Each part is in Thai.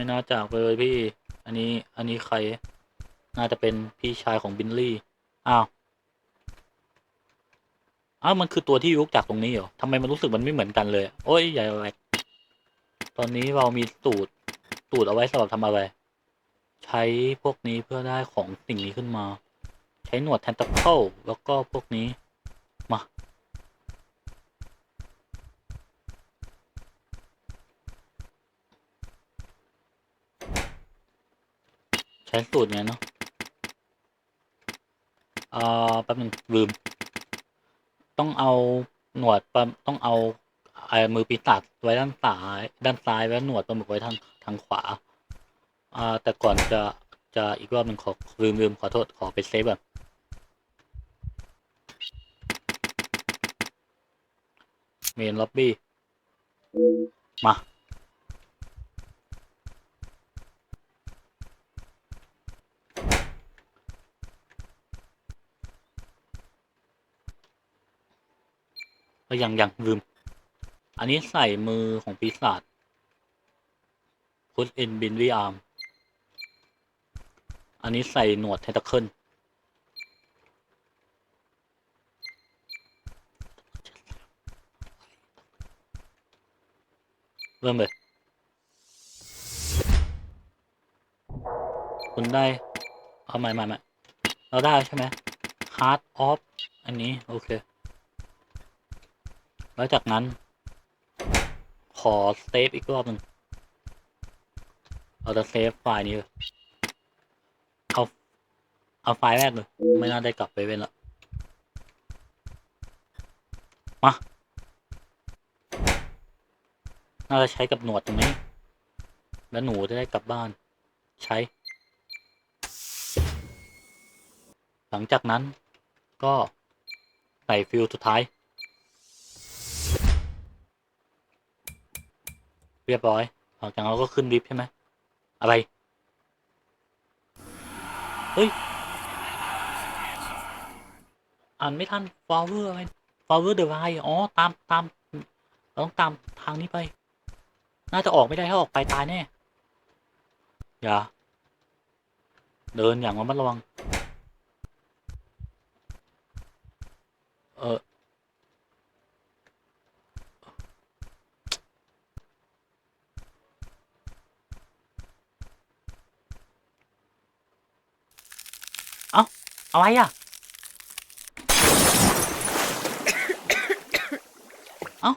ไม่น่าจากไปเลยพี่ อันนี้ อันนี้ใคร น่าจะเป็นพี่ชายของบิลลี่ อ้าว อ้าว มันคือตัวที่ยุกจากตรงนี้เหรอทำไมมันรู้สึกมันไม่เหมือนกันเลย โอ้ยอย่แหวกตอนนี้เรามีสูตรสูตรเอาไว้สำหรับทำอะไร ใช้พวกนี้เพื่อได้ของสิ่งนี้ขึ้นมา ใช้หนวดแทนต a เ l ิแล้วก็พวกนี้ มา ใช้สูตรไงเนาะอ่าแป๊บนึงลืม ต้องเอาหนวดปต้องเอาไอ้มือปีศาจไว้ด้านซ้าย ด้านซ้ายแล้หนวดปลาหมึกไว้ทางทางขวาอ่าแต่ก่อนจะจะอีกรอบหนึ่งขอลืมลืมขอโทษขอไปเซฟก่อนเมนล็อบบี้มา ก็ยังยังลืม อันนี้ใส่มือของปีศาจพุทอินบินวีอาร์ม อันนี้ใส่หนวดเทนตะเคิลเริ่มเลยคุณได้ เอาใหม่ใหม่ใหม่เราได้ใช่ไหม Heart of อันนี้ โอเค แล้วจากนั้น ขอเซฟอีกรอบหนึ่งเราจะเซฟไฟล์นี้เลยเอาเอาไฟล์แรกเลย ไม่น่าได้กลับไปเว้นละมาน่าจะใช้กับหนวดตรงนี้ แล้วหนูจะได้กลับบ้าน ใช้ หลังจากนั้นก็ใส่ฟิลสุดท้าย เรียบร้อยหลังจากนั้นเราก็ขึ้นลิฟต์ใช่ไหมอะไร เฮ้ย อ่านไม่ทันฟาวเวอร์อะไรฟาวเวอร์เดอะไลอ๋อ ตามตามเราต้องตามทางนี้ไป น่าจะออกไม่ได้ถ้าออกไปตายแน่ อย่า เดินอย่างระมัดระวัง เออ อะไรอะ เอ้า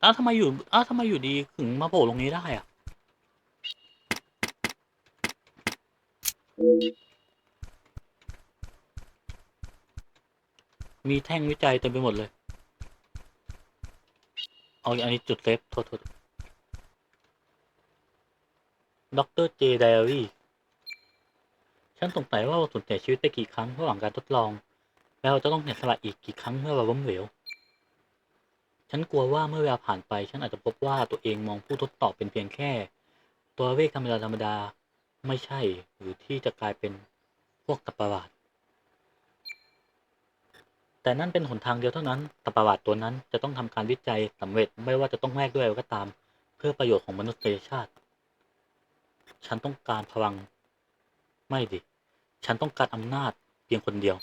แล้วทำไมอยู่เอ้าทำไมอยู่ดีถึงมาโผล่ตรงนี้ได้อะ มีแท่งวิจัยเต็มไปหมดเลย เอาอันนี้จุดเซฟโทษโทษด็อกเตอร์เจไดอารี่ ฉันสงสัยว่าเราสูญเสียชีวิตไปกี่ครั้งระหว่างการทดลอง แล้วเราจะต้องเสียสละอีกกี่ครั้งเมื่อเราล้มเหลว ฉันกลัวว่าเมื่อเวลาผ่านไป ฉันอาจจะพบว่าตัวเองมองผู้ทดสอบเป็นเพียงแค่ ตัวเลขธรรมดาธรรมดาไม่ใช่ หรือที่จะกลายเป็นพวกตับประหลาด แต่นั่นเป็นหนทางเดียวเท่านั้นตับประหลาดตัวนั้นจะต้องทำการวิจัยสำเร็จไม่ว่าจะต้องแลกด้วยอะไรก็ตาม เพื่อประโยชน์ของมนุษยชาติ ฉันต้องการพลัง ไม่ดิ ฉันต้องการอำนาจเพียงคนเดียว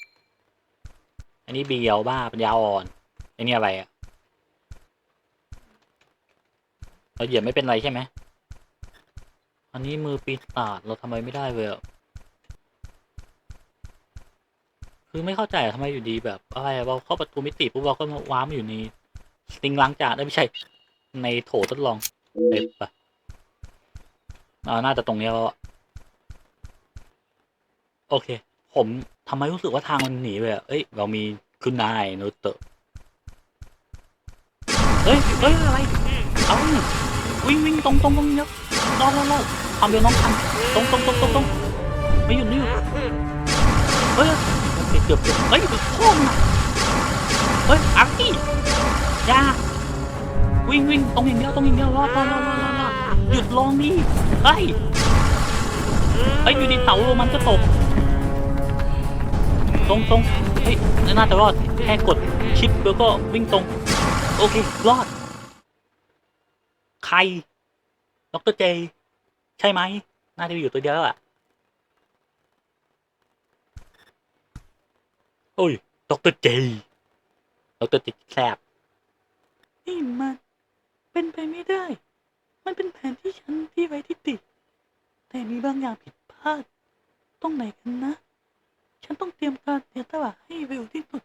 อันนี้เบียวบ้าปัญญาอ่อนไอันนี้อะไรอะเราเหยียบไม่เป็นไรใช่ไหม อันนี้มือปีศาจเราทำไมไม่ได้เลยคือไม่เข้าใจทำไมอยู่ดีแบบอะไรเราเข้าประตูมิติปุ๊บเราก็ว้ามอยู่ในสติงล้างจานเอ้ยไม่ใช่ ในโถทดลองเอ๊ะปะอ่าน่าจะตรงนี้แล้ว อะโอเค ผมทำไมรู้สึกว่าทางมันหนีไปอะเอ้ย เรามีคุณนายโนเตอร์เฮ้ยเฮ้ย อะไร เอาวิ่งวิ่งตรงตรงตรงเนี้รอรอรอความเร็วน้องทันตรงตรงตรงตรงตรงไม่หยุดไม่หยุดเฮ้ยโอเคเกือบเกือบเฮ้ยโค้งอะเฮ้ยอักกี้ยาวิ่งวิ่งตรงอย่างเดียวตรงอย่างเดียวรอรอรอรอรอรอหยุดลองดิเฮ้ยเฮ้ยอยู่ดีเสามันก็ตก ตรงตรงเฮ้ยน่าจะรอดแค่กดชิปแล้วก็วิ่งตรง โอเค รอด ใครดรเจ ใช่ไหม น่าจะอยู่ตัวเดียวแล้วอะ โอ้ยดรเจดรเจแซบนี่มันเป็นไปไม่ได้ มันเป็นแผนที่ฉันที่ไว้ที่ติดแต่มีบางอย่างผิดพลาด ตรงไหนกันนะ ฉันต้องเตรียมการเสียสละให้เร็วที่สุด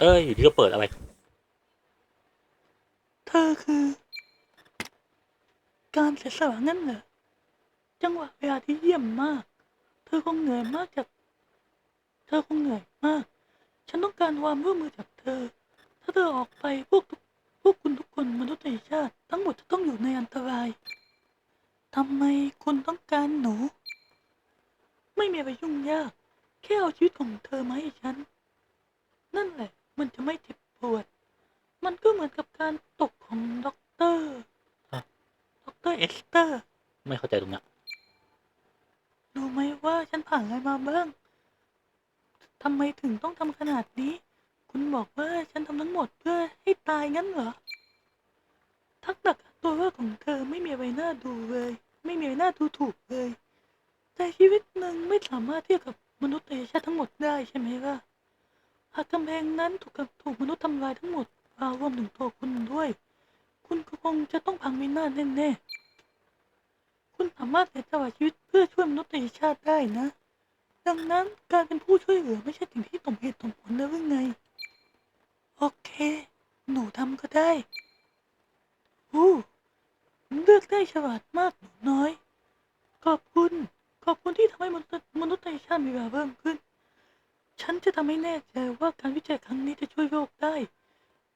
เอ้ย อยู่ดีก็เปิดอะไร เธอคือ การเสียสละงั้นเหรอ จังหวะเวลาที่เยี่ยมมาก เธอคงเหนื่อยมากจาก เธอคงเหนื่อยมาก ฉันต้องการความร่วมมือจากเธอ ถ้าเธอออกไปพวกทุกพวกคุณทุกคนมนุษยชาติ ทั้งหมดจะต้องอยู่ในอันตราย ทำไมคุณต้องการหนู ไม่มีอะไรยุ่งยาก แค่เอาชีวิตของเธอมาให้ฉัน นั่นแหละ มันจะไม่เจ็บปวด มันก็เหมือนกับการตกของด็อกเตอร์ฮะด็อกเตอร์เอ็กซ์เตอร์ ไม่เข้าใจตรงเนี้ยรู้ไหมว่าฉันผ่านอะไรมาบ้างทำไมถึงต้องทำขนาดนี้ คุณบอกว่าฉันทำทั้งหมดเพื่อให้ตายงั้นเหรอ ทักษะตัวว่าของเธอไม่มีอะไรน่าดูเลย ไม่มีอะไรน่าดูถูกเลย แต่ชีวิตหนึ่งไม่สามารถเทียบกับมนุษยชาติทั้งหมดได้ใช่ไหมล่ะ หากกำแพงนั้นถูกกับถูกมนุษย์ทำลายทั้งหมดราวรวมถึงตัวคุณด้วย คุณก็คงจะต้องพังวินาศแน่ๆ คุณสามารถเสียสละชีวิตเพื่อช่วยมนุษยชาติได้นะ ดังนั้นการเป็นผู้ช่วยเหลือไม่ใช่สิ่งที่สมเหตุสมผลนะหรือไง โอเค หนูทำก็ได้ เลือกได้ฉลาดมากหนูน้อย ขอบคุณ ขอบคุณที่ทำให้มนุษย์มนุษยชาติมีเวลาเพิ่มขึ้น ฉันจะทำให้แน่ใจว่าการวิจัยครั้งนี้จะช่วยโลกได้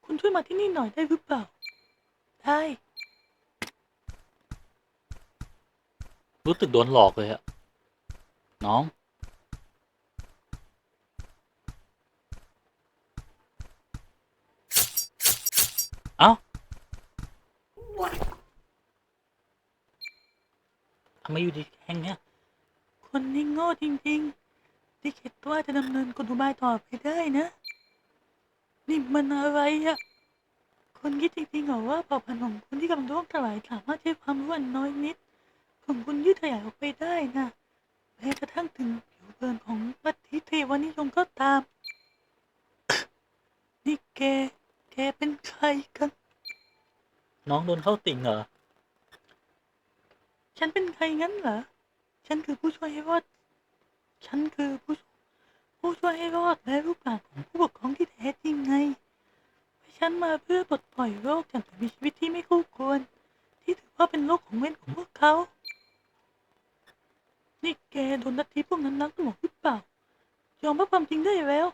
คุณช่วยมาที่นี่หน่อยได้หรือเปล่า ได้ รู้สึกโดนหลอกเลยอะน้อง เอ้าทำไมอยู่ดีแห้งเนี้ยคนนี้โง่จริงๆ ที่คิดว่าจะดำเนินกลอุบายต่อไปได้นะ นี่มันอะไรอะคุณคิดจริงๆเหรอว่าเผ่าพันธุ์ของคุณที่กำลังโลกถลายสามารถใช้ความรู้อันน้อยนิด ของคุณยืดขยายออกไปได้นะแม้กระทั่งถึงผิวเผินของลัทธิเทวานิยมก็ตาม นี่แก แกเป็นใครกัน น้องโดนเข้าติ่งเหรอ ฉันเป็นใครงั้นเหรอ ฉันคือผู้ช่วยให้รอด ฉันคือผู้ผู้ช่วยให้รอดและลูกหลานของผู้ปกครองที่แท้จริงไงฉันมาเพื่อปลดปล่อยโรคจากสิ่งมีชีวิตที่ไม่คู่ควร ที่ถือว่าเป็นโรคของเวรของพวกเขา นี่แกโดนนัดทีพวกนั้นนักหนวหรือเปล่ายอมรับความจริงได้แล้ว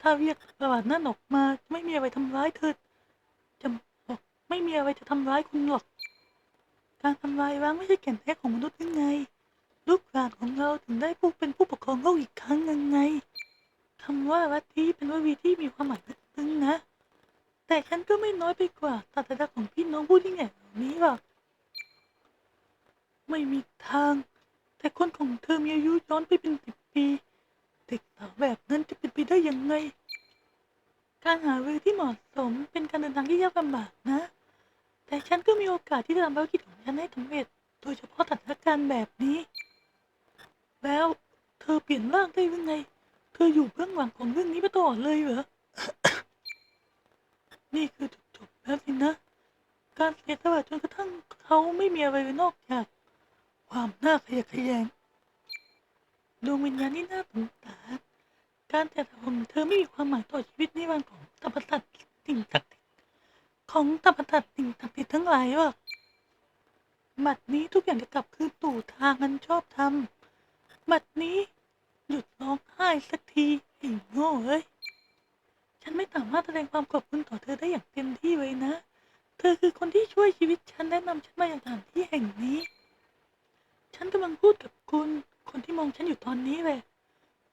ถ้าเรียกประวัตินั่นออกมาจะไม่มีอะไรทำร้ายเธอจะบอกไม่มีอะไรจะทำร้ายคุณหรอก การทำลายล้างไม่ใช่แก่นแท้ของมนุษย์ยังไง ลูกหลานของเราถึงได้ผู้เป็นผู้ปกครองโลกอีกครั้งยังไงคำว่าลัทธิเป็นวลีที่มีความหมายลึกซึ้งนะ แต่ฉันก็ไม่น้อยไปกว่าศาสดาของพี่น้องผู้ยิ่งใหญ่เหล่านี้หรอกไม่มีทาง แต่คนของเธอมีอายุย้อนไปเป็นสิบปีเด็กสาวแบบนั้นจะเป็นไปได้ยังไง การหารือที่เหมาะสมเป็นการเดินทางที่ยากลำบากนะ แต่ฉันก็มีโอกาสที่จะทำภารกิจของ ฉันให้สำเร็จโดยเฉพาะสถานการณ์แบบนี้ แล้วเธอเปลี่ยนร่างได้ยังไง เธออยู่เบื้องหลังของเรื่องนี้มาตลอดเลยเหรอ นี่คือจุดจบแล้วสินะ การเสียสละจนกระทั่งเขาไม่มีอะไรนอกจาก ความน่าขยะแขยงดวงวิญญาณที่น่าสงสารการแต่ละของเธอไม่มีความหมายต่อชีวิตนิรันดร์ของธรรมสัตว์สิ่งศักดิ์สิทธิ์ของธรรมสัตว์สิ่งศักดิ์สิทธิ์ทั้งหลายหรอก บัดนี้ทุกอย่างจะกลับคืนตู่ทางอันชอบธรรมบัดนี้ หยุดร้องไห้สักทีไอ้โง่เอ้ย ฉันไม่สามารถแสดงความขอบคุณต่อเธอได้อย่างเต็มที่เลยนะ เธอคือคนที่ช่วยชีวิตฉันแนะนำฉันมาอย่างสถานที่แห่งนี้ ฉันกำลังพูดกับคุณ คนที่มองฉันอยู่ตอนนี้เลย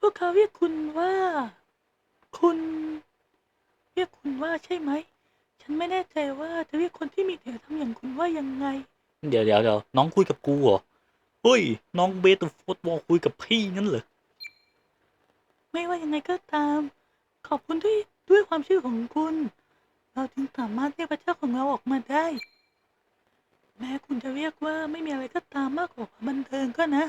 พวกเขาเรียกคุณว่า คุณ เรียกคุณว่าใช่ไหม ฉันไม่แน่ใจว่าจะเรียกคนที่มีเถียรทำอย่างคุณว่ายังไง เดี๋ยวเดี๋ยวเดี๋ยวน้องคุยกับกูเหรอ เฮ้ย น้องเบสต์ฟุตบอลคุยกับพี่งั้นเหรอ ไม่ว่ายังไงก็ตาม ขอบคุณด้วยด้วยความชื่อของคุณ เราจึงสามารถเรียกพระเจ้าของเราออกมาได้ แม้คุณจะเรียกว่าไม่มีอะไรก็ตามมากกว่าความบันเทิงก็นะ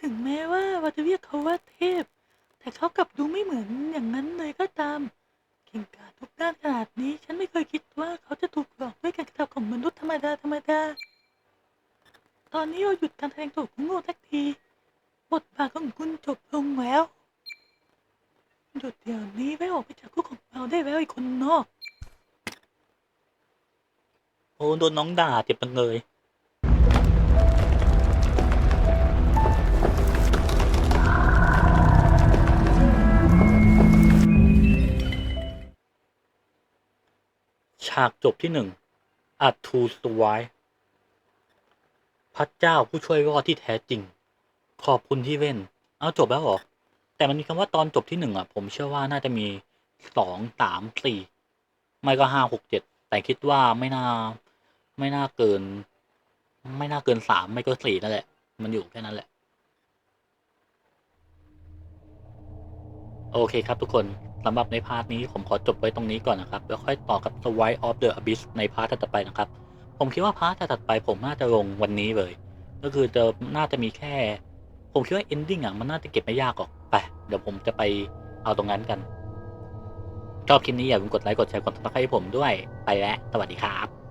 ถึงแม้ว่าเราจะเรียกเขาว่าเทพ แต่เขากลับดูไม่เหมือนอย่างนั้นเลยก็ตาม เก่งกาจทุกด้านขนาดนี้ ฉันไม่เคยคิดว่าเขาจะถูกหลอกด้วยการกระทำของมนุษย์ธรรมดาธรรมดา ตอนนี้เราหยุดการแสดงตัวของโง่สักที บทบาทของคุณจบลงแล้ว หยุดเดี๋ยวนี้ไว้ออกไปจากคุกของเราได้แล้วไอ้คนนอก โดนน้องด่าเจ็บจังเลยฉากจบที่หนึ่งอัตทูสวายพระเจ้าผู้ช่วยรอดที่แท้จริง ขอบคุณที่เว้น เอาจบแล้วหรอ แต่มันมีคำว่าตอนจบที่หนึ่งอะ ผมเชื่อว่าน่าจะมีสองสามสี่ไม่ก็ห้าหกเจ็ดแต่คิดว่าไม่น่า ไม่น่าเกิน ไม่น่าเกินสามไม่ก็สี่นั่นแหละ มันอยู่แค่นั้นแหละ โอเคครับทุกคนสำหรับในพาร์ทนี้ผมขอจบไว้ตรงนี้ก่อนนะครับ แล้วค่อยต่อกับ The White of the Abyss ในพาร์ทถัดไปนะครับ ผมคิดว่าพาร์ทถัดไปผมน่าจะลงวันนี้เลย ก็คือจะน่าจะมีแค่ ผมคิดว่า ending อะมันน่าจะเก็บไม่ยากหรอกไปเดี๋ยวผมจะไปเอาตรงนั้นกันชอบคลิปนี้อย่าลืมกดไลค์กดแชร์กดติดตามให้ผมด้วย ไปแล้ว สวัสดีครับ